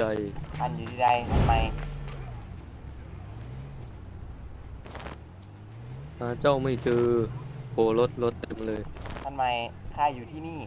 ใจอันอยู่ที่ใดทำไมหาเจ้าไม่เจอโผล่รถรถเต็มเลย ทำไมข้าอยู่ที่นี่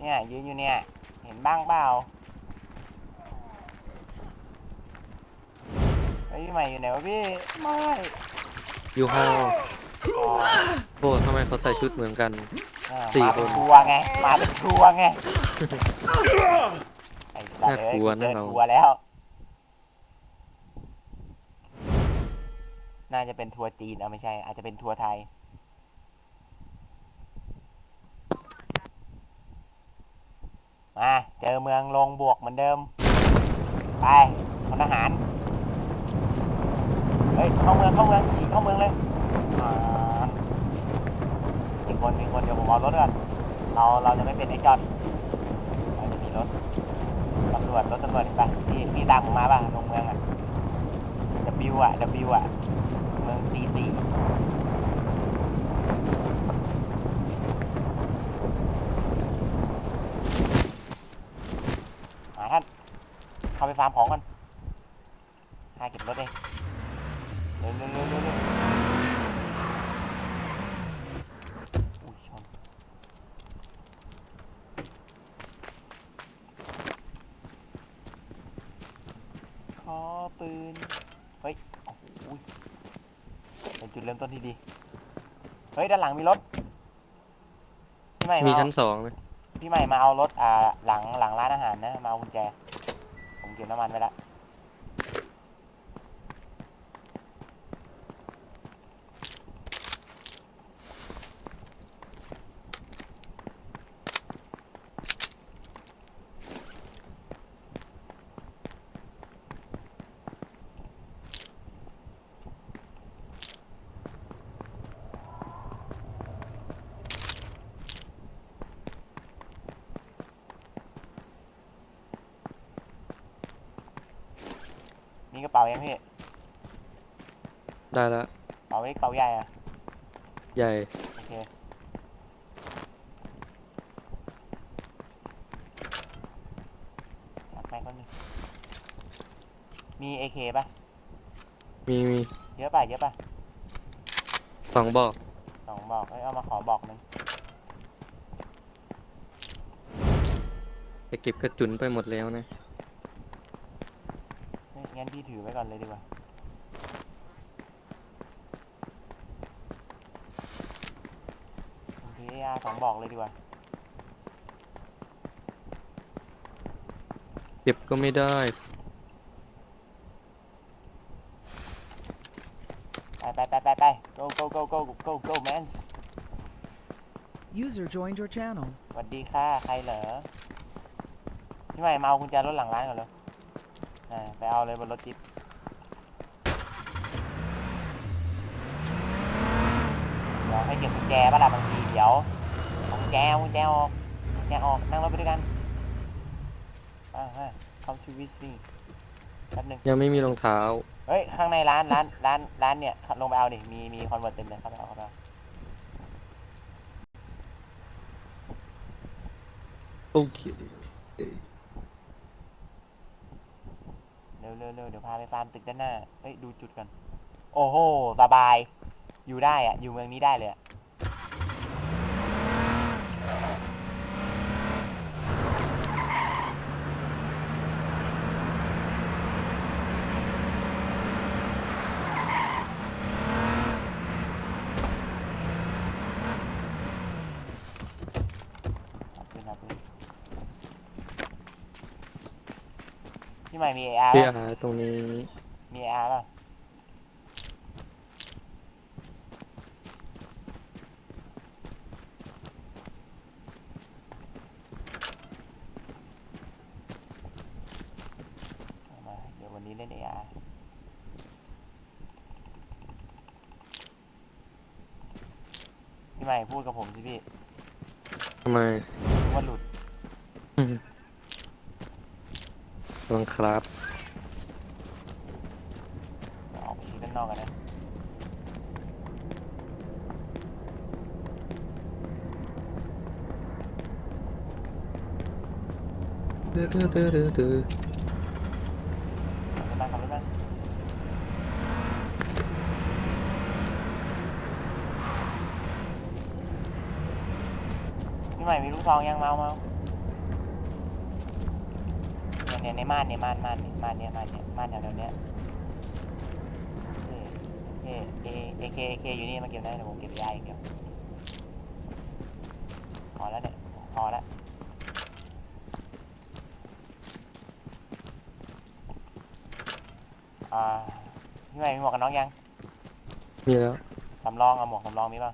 เนี่ยยืนอยู่เนี่ย เห็นบ้างเปล่าเฮ้ยพี่ใหม่อยู่ไหนวะพี่ไม่ยูฮออ๋อโอ้ทำไมเขาใส่ชุดเหมือนกันอ่า สี่มาเป็นคนทัวร์ไง มาเป็นทัวร์ไงไอ้สัตว์เอ้ยน่ากลัวเจอนะเรา ทัวร์แล้ว น่าจะเป็นทัวร์จีนเอาไม่ใช่ อาจจะเป็นทัวร์ไทย มา เจอเมืองลงบวกเหมือนเดิม ไปพลทหาร เฮ้ยเข้าเมืองเข้าเมืองขี่เข้าเมืองเลยอ่า มีคนมีคนเดี๋ยวผมเอารถก่อนเราเราจะไม่เป็นไอ้จอดเราจะมีรถตำรวจรถตำรวจไปพี่พี่ตามผมมาป่ะลงเมืองอะ W อะ W อะเมือง C 4มาท่านเข้าไปฟาร์มของกันให้เก็บรถเองเร็วเร็วเร็วเร็วเร็วอุ้ยชนขอปืน เฮ้ย โอ้โหเป็น จุดเริ่มต้นที่ดี เฮ้ยด้านหลังมีรถพี่ใหม่มีมาเอาชั้นสองนะพี่ใหม่มาเอารถอ่าหลังหลังร้านอาหารนะมาเอากุญแจ ผมเก็บน้ำมันไว้ละ ยังพี่ได้ละกระเป๋าเล็กกระเป๋าใหญ่อะใหญ่โอเคจับไปก่อนหนึงมีเอเคป่ะ มีมีเยอะป่ะ เยอะป่ะสองบอกสองบอกเอ้ยเอามาขอบอกหนึงแต่เก็บกระจุนไปหมดแล้วนะเฮ้ยงั้ นพี่ถือไว้ก่อนเลยดีกว่า ผมถืออาสองบอกเลยดีกว่า เก็บก็ไม่ได้ ไปไปไปไปไป go go go go go go man User joined your channel. สวัสดีค่ะ ใครเหรอพี่ใหม่มาเอากุญแจรถหลังร้านก่อนเลย อ่าไปเอาเลยบนรถจิ๊บเดี๋ยวให้เก็บกุญแจป่ะล่ะบางทีเดี๋ยวเอากุญแจเอากุญแจออกกุญแจออกนั่งรถไปด้วยกันอ่าฮะ come to with me แป๊บหนึง ยังไม่มีรองเท้า เฮ้ย ข้างในร้านร้านร้านร้านเนี่ย ลงไปเอาดิ มีมีคอนเวิร์ตเต็มเลยเข้าไปเอาเข้าไปเอาโอเค เร็วเร็วเดี๋ยวพาไปฟาร์มตึกด้านหน้าเฮ้ยดูจุดกัน โอ้โหสบาย อยู่ได้อะอยู่เมืองนี้ได้เลยอะเอาปืนเอาปืน พี่ใหม่มีเออาร์ที่ป่ะหาตรงนี้มีเออาร์ป่ะเอามาเดี๋ยววันนี้เล่น AR พี่ใหม่พูดกับผมสิพี่ทำไมนึกว่าหลุด อืม ลองครับเดี๋ยวออกไปชี้ด้านนอกกันนะตื้อตื้อตื้อตื้อตื้อขับรถมาขับรถมาพี่ใหม่มีลูกซองยังเมาเมาเนี่ยเนี่ย ในม่านเนี่ยม่านม่านเนี่ยม่านเนี่ยม่านเนี่ยม่านแถวๆเนี้ยเอเอเอเคเอเคอยู่นี่มาเก็บได้เดี๋ยวผมเก็บยาอีกเดียวพอแล้วเนี่ยพอแล้วอ่าพี่ใหม่มีหมวกกันน็อกยังมีแล้วสำรองเอาหมวกสำรองมีป่ะ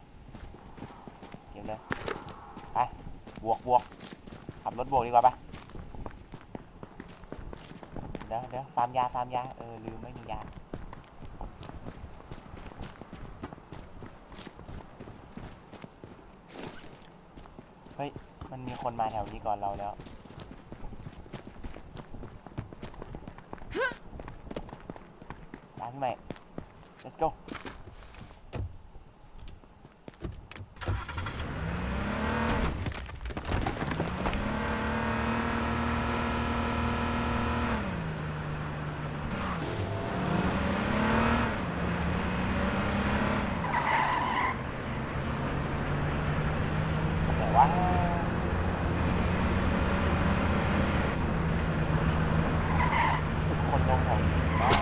เก็บเลยไปบวกบวกขับรถบวกดีกว่าปะเดี๋ยวเดี๋ยวฟาร์มยาฟาร์มยา เออ ลืมไม่มียา เฮ้ย มันมีคนมาแถวนี้ก่อนเราแล้ว ตามพี่ใหม่ let's go แต่ว่าคนลงแถวนี้บ้าง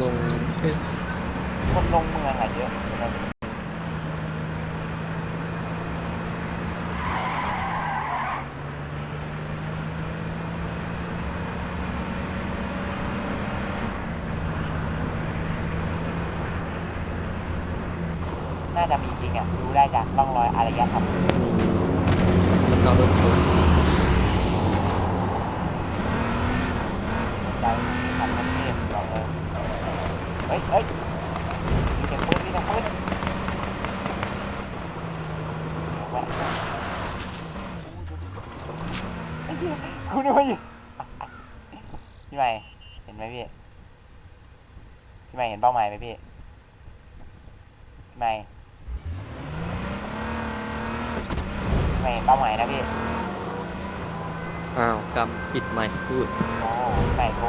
ลงเอส คนลงเมืองอะเยอะ น่าจะมีจริงอะรู้ได้จากร่องรอยอารยธรรมมันเอารถชนใจทำมันเทพบอกเลยเฮ้ยเฮ้ยมีแต่ปืนมีแต่ปืนแหวะไอ้เหี้ยคุณนึกว่าอยู่พี่ใหม่เห็นไหมพี่พี่ใหม่เห็นเป้าหมายไหมพี่พี่ใหม่พี่ให ม่เห็นเป้าหมายนะพี่อ้าวกำผิดใหม่พูดโอ้ใส่โก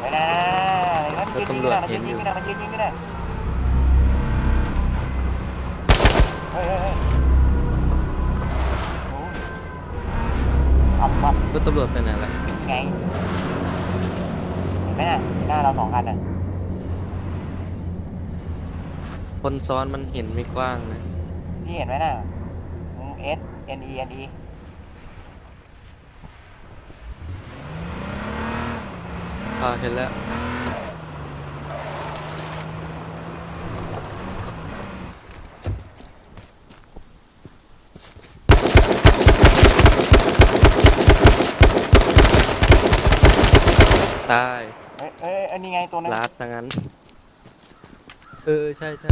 ไปนะมันยืนยิงกันนะมันยืนยิงกันนะมันยืนยิงกันนะเฮ้ยเฮ้ยเฮ้ยโอ้อับวับรถตำรวจไปไหนละไงเห็นไหมน่ะหน้าเราสองคันน่ะคนซ้อนมันเห็นไม่กว้างนะ พี่เห็นไหมน่ะ S N E N E อ่าเห็นแล้วตายเอ้ยเอ้ยอันนี้ไงตัวนึงลาดซะงั้น เออ ใช่ใช่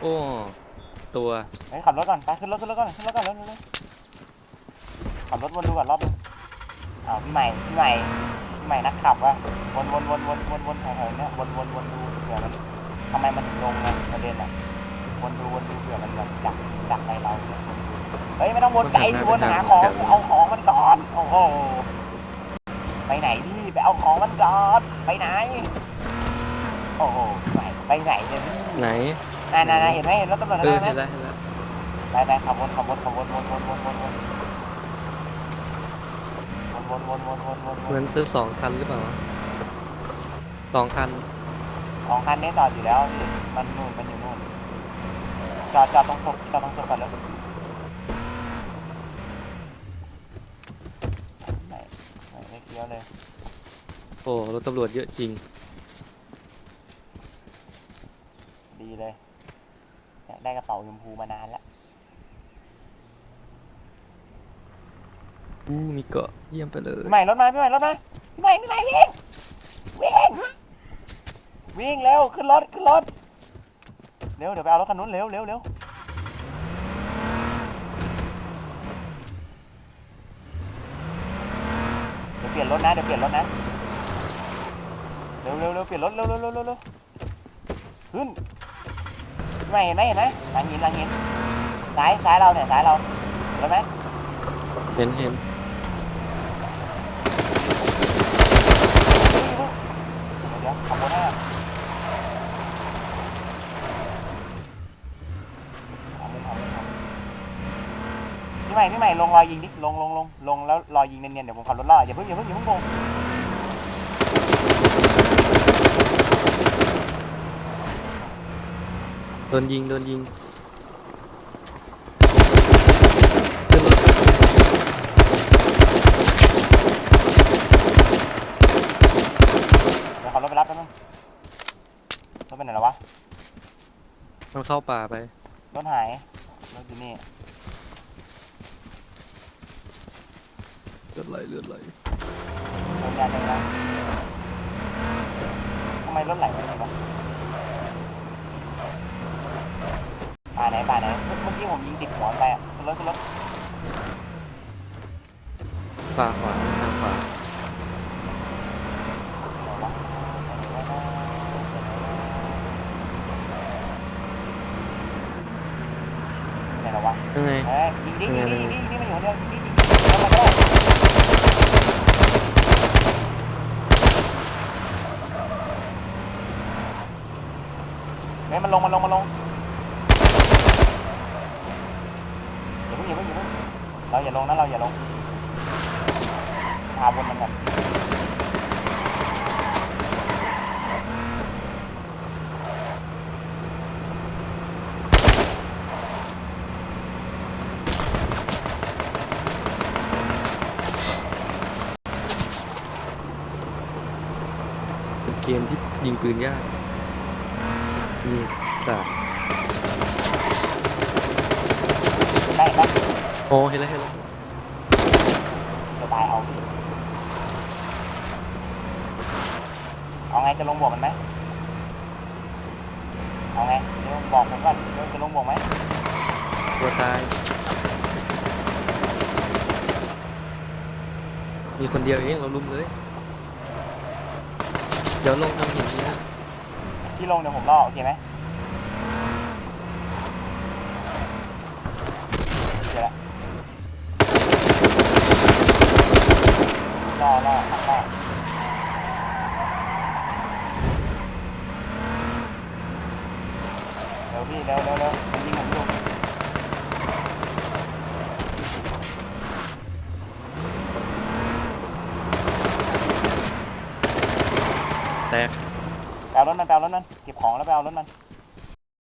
โอ้ตัวเฮ้ยขับรถก่อนไปขึ้นรถขึ้นรถก่อนขึ้นรถก่อนเร็วเร็วเร็วขับรถวนดูก่อนรอบนึงอ้าวพี่ใหม่พี่ใหม่พี่ใหม่นักขับวะวนวนวนวนวนวนแถวๆเนี้ยวนวนวนดูเผื่อมันทำไมมันถึงลงไงประเด็นอะวนดูวนดูเผื่อมันแบบดักดักในเราเนี่ยวนดูเฮ้ยไม่ต้องวนไกลดิวนหาของเอาของมันก่อนโอ้โหไปไหนพี่ไปเอาของมันก่อนไปไหนโอ้โหไปไปไหนเนี่ยพี่ ไหน น่าน่าเห็นไหมเห็นรถตำรวจเออไหมเห็นแล้วเห็นแล้วไปไปขับวนขับวนขับวนวนวนวนวนวนวนวนวนวนวนวนเหมือนซื้อสองคันหรือเปล่าวะสองคันของคันนี้จอดอยู่แล้วพี่มันนู่นมันอยู่นู่นจอดจอดตรงศพจอดตรงศพก่อนแล้วไม่ไม่ไม่เคี้ยวเลย โอ้รถตำรวจเยอะจริง ดีเลยเนี่ย ได้กระเป๋าชมพูมานานแล้วอู้มีเกาะเยี่ยมไปเลยพี่ใหม่รถมาพี่ใหม่รถมาพี่ใหม่พี่ใหม่วิ่งวิ่งวิ่งเร็วขึ้นรถขึ้นรถเร็วเดี๋ยวไปเอารถคันนู้นเร็วเร็วเร็วเดี๋ยวเปลี่ยนรถนะเดี๋ยวเปลี่ยนรถนะเร็วเร็วเร็วเปลี่ยนรถเร็วเร็วเร็วเร็วเร็วขึ้น ไม่เห็นไหมเห็นไหมหลังหินหลังหินซ้ายซ้ายเราเนี่ยซ้ายเราเห็นไหมเห็นเห็นเดี๋ยวขอบคุณนะเอามุมเอามุมเอาพี่ใหม่พี่ใหม่ลงรอยยิงดิลงลงลงลงแล้วรอยยิงเนียนๆเดี๋ยวผมขับรถล่ออย่าเพิ่งอย่าเพิ่งอย่าเพิ่งลง โดนยิงโดนยิงขึ้นรถเดี๋ยวขับรถไปรับแป๊บนึงรถเป็นไหนแล้ววะ มันเข้าป่าไป รถหาย รถอยู่นี่ เลือดไหลเลือดไหลรถยานจังเลยทำไมรถไหลไม่ได้วะป่าไห นป่าไหนเมื่อกี้ผมยิงติดหัวไปอะขึ้นรถขึ้นรถป่าขวาทางขวาไหนแล้ววะยังไงเฮ้ยยิงดิยิงดิยิงดิยิงดิมันอยู่คนเดียวยิงดิยิงดิแล้วมันก็ได้เฮ้ยมันลงมันลงมันลงอย่าเพิ่งอย่าเพิ่งอย่าเพิ่งเราอย่า ลงนะเราอย่าลงพาบนมันกันเป็นเกมที่ยิงปืนยากยิงสาดได้ไหมโอ้เห็นแล้วเห็นแล้วจะตาย เอาพี่เอาไงจะลงบวกมันไหมเอาไงเดี๋ยวบอกผมก่อนเดี๋ยวจะลงบวกไหมตัวตาย มีคนเดียวเองเราลุมเลย เดี๋ยวลงทางหินนี้นะพี่ลงเดี๋ยวผมล่อโอเคไหมเดี๋ยวละ ล่อล่อขับล่อเร็วพี่เร็วเร็วเร็วผมยิงผมอยู่แตกแปลรถมันแปลรถมันเก็บของแล้วแปลรถมัน